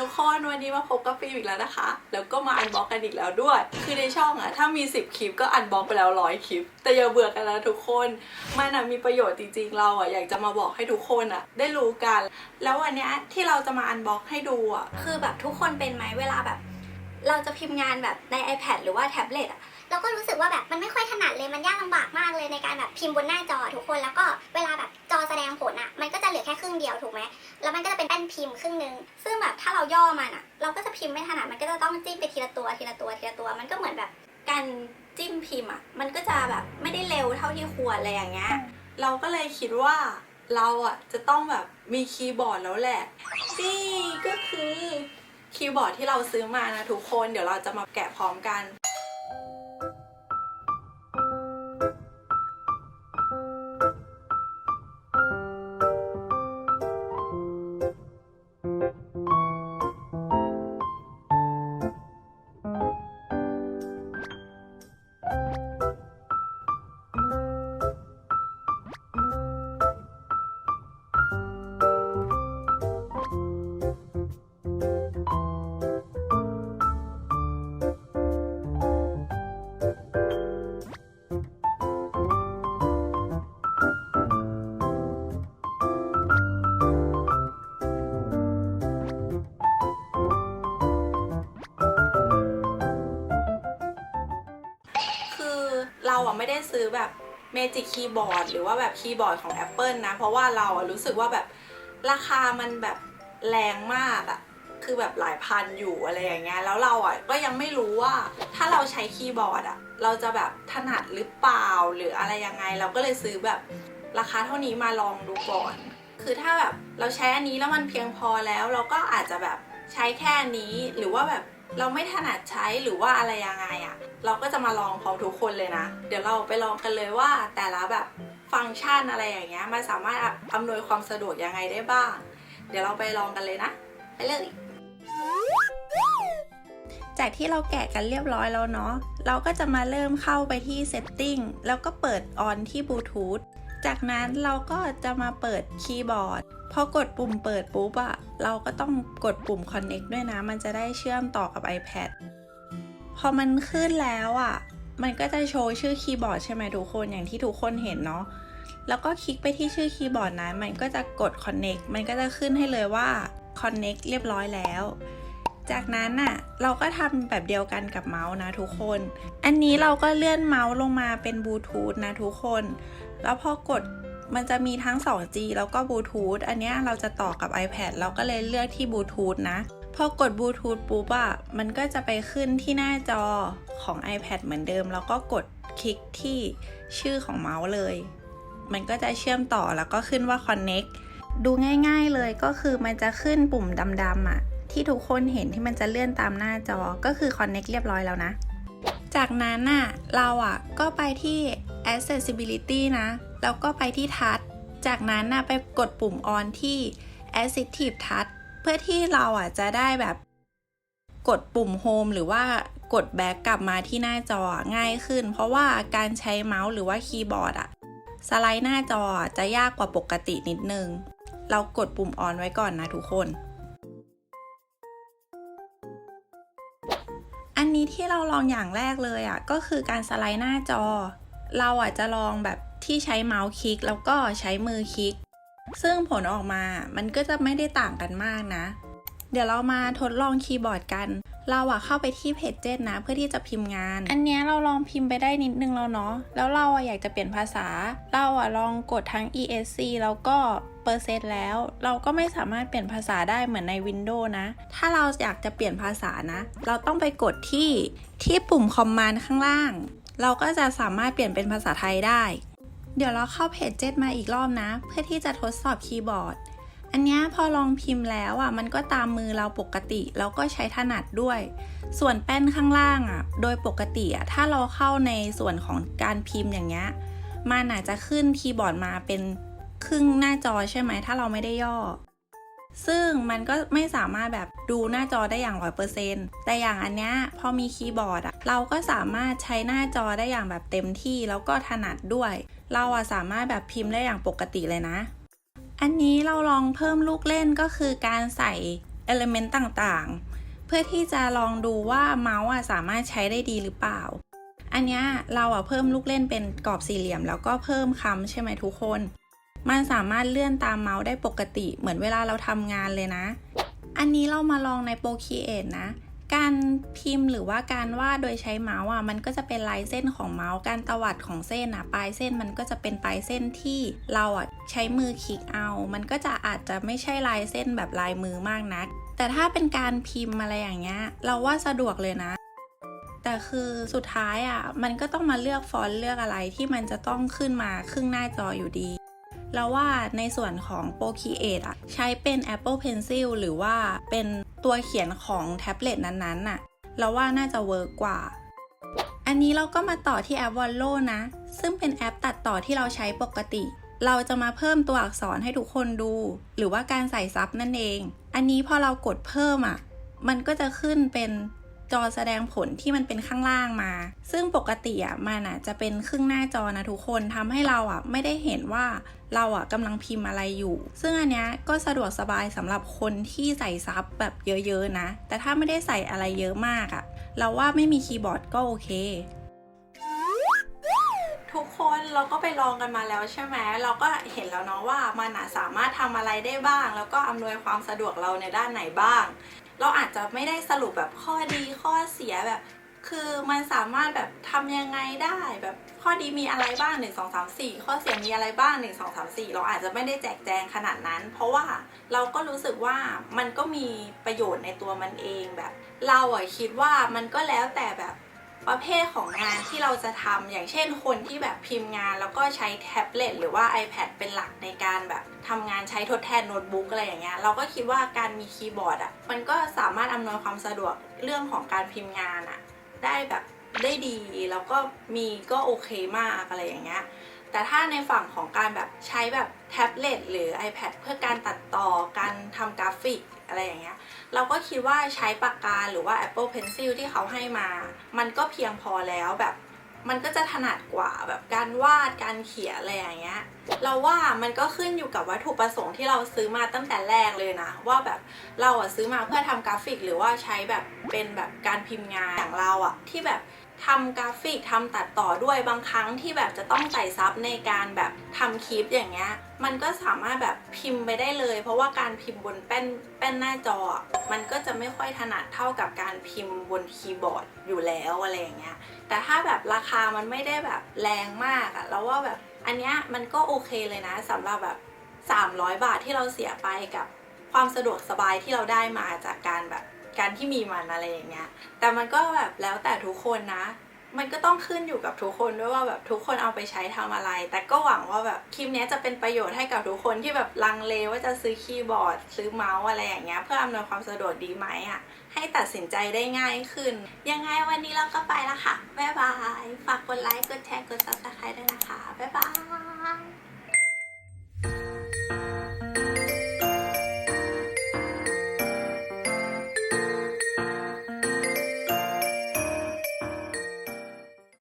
ทุกคนวันนี้มาพบกับฟิล์มอีกแล้วนะคะ แล้วก็มาอันบ็อกกันอีกแล้วด้วย คือในช่องอะถ้ามี 10 คลิปก็อันบ็อกไปแล้วร้อยคลิป แต่อย่าเบื่อกันนะทุกคนมันอะมีประโยชน์จริงๆ เราอะอยากจะมาบอกให้ทุกคนอะได้รู้กัน แล้ววันนี้ที่เราจะมาอันบ็อกให้ดูอะคือแบบทุกคนเป็นไหมเวลาแบบ เราจะพิมพ์งานแบบใน iPad หรือว่าแท็บเล็ตอะ เราก็รู้สึกว่าแบบมันไม่ค่อยถนัดเลยมันยากลำบากมากเลยในการแบบพิมพ์บนหน้าจอทุกคนแล้วก็เวลาแบบจอแสดงผลอะมันก็จะเหลือแค่ครึ่งเดียวถูกไหมแล้วมันก็จะเป็นแป้นพิมพ์ครึ่งนึงซึ่งแบบถ้าเราย่อมันอะเราก็จะพิมพ์ไม่ถนัดมันก็จะต้องจิ้มไปทีละตัวทีละตัวทีละตัว มันก็เหมือนแบบการจิ้มพิมพ์อะมันก็จะแบบไม่ได้เร็วเท่าที่ควรอะไรอย่างเงี้ยเราก็เลยคิดว่าเราอะจะต้องแบบมีคีย์บอร์ดแล้วแหละ นี่ก็คือคีย์บอร์ดที่เราซื้อมานะทุกคน เดี๋ยวเราจะมาแกะพร้อมกัน เราอะได้ซื้อแบบ Magic Keyboard หรือว่าแบบคีย์บอร์ดของ Apple นะ เพราะว่าเราอะรู้สึกว่าแบบราคามันแบบแรงมากอะคือแบบหลายพันอยู่อะไรอย่างเงี้ยแล้วเราอะก็ยังไม่รู้ว่าถ้าเราใช้คีย์บอร์ดอะเราจะแบบถนัดหรือเปล่าหรืออะไรยังไง เราก็เลยซื้อแบบราคาเท่านี้มาลองดูก่อน คือถ้าแบบเราใช้อันนี้แล้วมันเพียงพอแล้ว เราก็อาจจะแบบใช้แค่นี้หรือว่าแบบ เราไม่ถนัดใช้หรือว่าอะไรยังไงอะ่ะ เราก็จะมาลองพร้อมทุกคนเลยนะ เดี๋ยวเราไปลองกันเลยว่าแต่ละแบบฟังก์ชันอะไรอย่างเงี้ยมันสามารถอำนวยความสะดวกยังไงได้บ้าง เดี๋ยวเราไปลองกันเลยนะ ไปเลยจากที่เราแกะกันเรียบร้อยแล้วเนาะ เราก็จะมาเริ่มเข้าไปที่ Setting แล้วก็เปิดออนที่บลูทูธ จากนั้นเราก็จะมาเปิดคีย์บอร์ดพอกดปุ่มเปิดปุ๊บอะเราก็ต้องกดปุ่ม Connect ด้วยนะ มันจะได้เชื่อมต่อกับ iPad พอมันขึ้นแล้วอะมันก็จะโชว์ชื่อคีย์บอร์ดใช่ไหมทุกคนอย่างที่ทุกคนเห็นเนาะแล้วก็คลิกไปที่ชื่อคีย์บอร์ดนั้น มันก็จะกด Connect มันก็จะขึ้นให้เลยว่า Connect เรียบร้อยแล้ว จากนั้นน่ะเราก็ทำแบบเดียวกันกับเมาส์นะทุกคน อันนี้เราก็เลื่อนเมาส์ลงมาเป็นบลูทูธนะทุกคน แล้วพอกดมันจะมีทั้ง 2G แล้วก็บลูทูธอันนี้เราจะต่อกับ iPad เราก็เลยเลือกที่บลูทูธนะ พอกดบลูทูธปุ๊บอะมันก็จะไปขึ้นที่หน้าจอของ iPad เหมือนเดิม แล้วก็กดคลิกที่ชื่อของเมาส์เลย มันก็จะเชื่อมต่อแล้วก็ขึ้นว่า Connect ดูง่ายๆเลยก็คือมันจะขึ้นปุ่มดำๆอะ ที่ทุกคนเห็นที่มันจะเลื่อนตามหน้าจอก็คือ Connect เรียบร้อยแล้วนะ จากนั้นน่ะเราอะก็ไปที่ accessibility นะ แล้วก็ไปที่ touch จากนั้นน่ะไปกดปุ่ม on ที่ assistive touch เพื่อที่เราอะจะได้แบบกดปุ่ม home หรือว่ากด back กลับมาที่หน้าจอง่ายขึ้น เพราะว่าการใช้เมาส์หรือว่าคีย์บอร์ดอะสไลด์หน้าจอจะยากกว่าปกตินิดนึง เรากดปุ่ม on ไว้ก่อนนะทุกคน นี้ที่เราลองอย่างแรกเลยอะก็คือการสไลด์หน้าจอ เราอะจะลองแบบที่ใช้เมาส์คลิกแล้วก็ใช้มือคลิก ซึ่งผลออกมามันก็จะไม่ได้ต่างกันมากนะ เดี๋ยวเรามาทดลองคีย์บอร์ดกัน เราอะเข้าไปที่เพจเจนะ เพื่อที่จะพิมพ์งาน อันเนี้ยเราลองพิมพ์ไปได้นิดนึงแล้วเนาะแล้วเราอะอยากจะเปลี่ยนภาษา เราอะลองกดทั้ง ESC แล้วก็เปอร์เซ็นต์แล้ว เราก็ไม่สามารถเปลี่ยนภาษาได้เหมือนใน Windows นะ ถ้าเราอยากจะเปลี่ยนภาษานะ เราต้องไปกดที่ที่ปุ่มคอมมานด์ข้างล่าง เราก็จะสามารถเปลี่ยนเป็นภาษาไทยได้ เดี๋ยวเราเข้าเพจเจมาอีกรอบนะ เพื่อที่จะทดสอบคีย์บอร์ด อันนี้พอลองพิมพ์แล้วอะมันก็ตามมือเราปกติแล้วก็ใช้ถนัดด้วย ส่วนแป้นข้างล่างอะโดยปกติอะถ้าเราเข้าในส่วนของการพิมพ์อย่างเงี้ยมันอาจจะขึ้นคีย์บอร์ดมาเป็นครึ่งหน้าจอใช่ไหมถ้าเราไม่ได้ย่อ ซึ่งมันก็ไม่สามารถแบบดูหน้าจอได้อย่างร้อยเปอร์เซ็นต์แต่อย่างอันเนี้ยพอมีคีย์บอร์ดอะเราก็สามารถใช้หน้าจอได้อย่างแบบเต็มที่แล้วก็ถนัดด้วย เราอะสามารถแบบพิมพ์ได้อย่างปกติเลยนะ อันนี้เราลองเพิ่มลูกเล่นก็คือการใส่ element ต่างๆ เพื่อที่จะลองดูว่าเมาส์สามารถใช้ได้ดีหรือเปล่า อันนี้เราอะเพิ่มลูกเล่นเป็นกรอบสี่เหลี่ยม แล้วก็เพิ่มคำใช่ไหมทุกคน มันสามารถเลื่อนตามเมาส์ได้ปกติ เหมือนเวลาเราทำงานเลยนะ อันนี้เรามาลองใน Procreate นะ การพิมพ์หรือว่าการวาดโดยใช้เมาส์อะมันก็จะเป็นลายเส้นของเมาส์การตวัดของเส้นอะปลายเส้นมันก็จะเป็นปลายเส้นที่เราอะใช้มือคลิกเอา มันก็จะอาจจะไม่ใช่ลายเส้นแบบลายมือมากนัก แต่ถ้าเป็นการพิมพ์อะไรอย่างเงี้ยเราว่าสะดวกเลยนะแต่คือสุดท้ายอะ มันก็ต้องมาเลือกฟอนต์เลือกอะไรที่มันจะต้องขึ้นมาครึ่งหน้าจออยู่ดี แล้วว่าในส่วนของ Procreate อะใช้เป็น Apple Pencil หรือว่าเป็นตัวเขียนของแท็บเล็ตนั้นๆน่ะเราว่าน่าจะเวิร์กกว่า อันนี้เราก็มาต่อที่แอป Wallo นะ ซึ่งเป็นแอปตัดต่อที่เราใช้ปกติ เราจะมาเพิ่มตัวอักษรให้ทุกคนดู หรือว่าการใส่ซับนั่นเอง อันนี้พอเรากดเพิ่มอะ มันก็จะขึ้นเป็น จอแสดงผลที่มันเป็นข้างล่างมา ซึ่งปกติอะมันอะจะเป็นครึ่งหน้าจอนะทุกคนทำให้เราอะไม่ได้เห็นว่าเราอะกำลังพิมพ์อะไรอยู่ ซึ่งอันเนี้ยก็สะดวกสบายสำหรับคนที่ใส่ซับแบบเยอะๆนะ แต่ถ้าไม่ได้ใส่อะไรเยอะมากอะ เราว่าไม่มีคีย์บอร์ดก็โอเค เราก็ไปลองกันมาแล้วใช่ไหมเราก็เห็นแล้วเนาะว่ามันสามารถทำอะไรได้บ้าง แล้วก็อำนวยความสะดวกเราในด้านไหนบ้าง เราอาจจะไม่ได้สรุปแบบข้อดีข้อเสียแบบ คือมันสามารถแบบทำยังไงได้แบบข้อดีมีอะไรบ้าง 1 2 3 4 ข้อเสียมีอะไรบ้าง 1 2 3 4 เราอาจจะไม่ได้แจกแจงขนาดนั้น เพราะว่าเราก็รู้สึกว่ามันก็มีประโยชน์ในตัวมันเองแบบ เราอะคิดว่ามันก็แล้วแต่แบบ ประเภทของงานที่เราจะทำอย่างเช่นคนที่แบบพิมพ์งาน แล้วก็ใช้แท็บเล็ตหรือว่า iPad เป็นหลักในการแบบทำงานใช้ทดแทนโน้ตบุ๊กอะไรอย่างเงี้ยเราก็คิดว่าการมีคีย์บอร์ดอะมันก็สามารถอำนวยความสะดวกเรื่องของการพิมพ์งานอะได้แบบได้ดีแล้วก็มีก็โอเคมากอะไรอย่างเงี้ยแต่ถ้าในฝั่งของการแบบใช้แบบแท็บเล็ตหรือ iPad เพื่อการตัดต่อการทำกราฟิก อะไรอย่างเงี้ย เราก็คิดว่าใช้ปากกาหรือว่า Apple Pencil ที่เขาให้มา มันก็เพียงพอแล้วแบบ มันก็จะถนัดกว่าแบบการวาดการเขียนอะไรอย่างเงี้ย เราว่ามันก็ขึ้นอยู่กับวัตถุประสงค์ที่เราซื้อมาตั้งแต่แรกเลยนะ ว่าแบบเราอะซื้อมาเพื่อทำกราฟิก หรือว่าใช้แบบเป็นแบบการพิมพ์งานอย่างเราอะที่แบบ ทำกราฟิกทำตัดต่อด้วยบางครั้งที่แบบจะต้องใส่ซับในการแบบทำคลิปอย่างเงี้ย มันก็สามารถแบบพิมพ์ไปได้เลย เพราะว่าการพิมพ์บนแป้นแป้นหน้าจอ มันก็จะไม่ค่อยถนัดเท่ากับการพิมพ์บนคีย์บอร์ดอยู่แล้วอะไรอย่างเงี้ย แต่ถ้าแบบราคามันไม่ได้แบบแรงมากอะแล้วว่าแบบอันเนี้ยมันก็โอเคเลยนะสำหรับแบบ 300 บาทที่เราเสียไปกับความสะดวกสบายที่เราได้มาจากการแบบ การที่มีมันอะไรอย่างเงี้ย แต่มันก็แบบแล้วแต่ทุกคนนะ มันก็ต้องขึ้นอยู่กับทุกคนด้วยว่าแบบทุกคนเอาไปใช้ทำอะไร แต่ก็หวังว่าแบบคลิปเนี้ยจะเป็นประโยชน์ให้กับทุกคนที่แบบลังเลว่าจะซื้อคีย์บอร์ด ซื้อเมาส์อะไรอย่างเงี้ยเพื่ออำนวยความสะดวกดีไหมอะ ให้ตัดสินใจได้ง่ายขึ้น ยังไงวันนี้เราก็ไปล้วค่ะ บ๊ายบาย ฝากกดไลค์ กดแชร์ กด subscribe ด้วยนะคะ บ๊ายบาย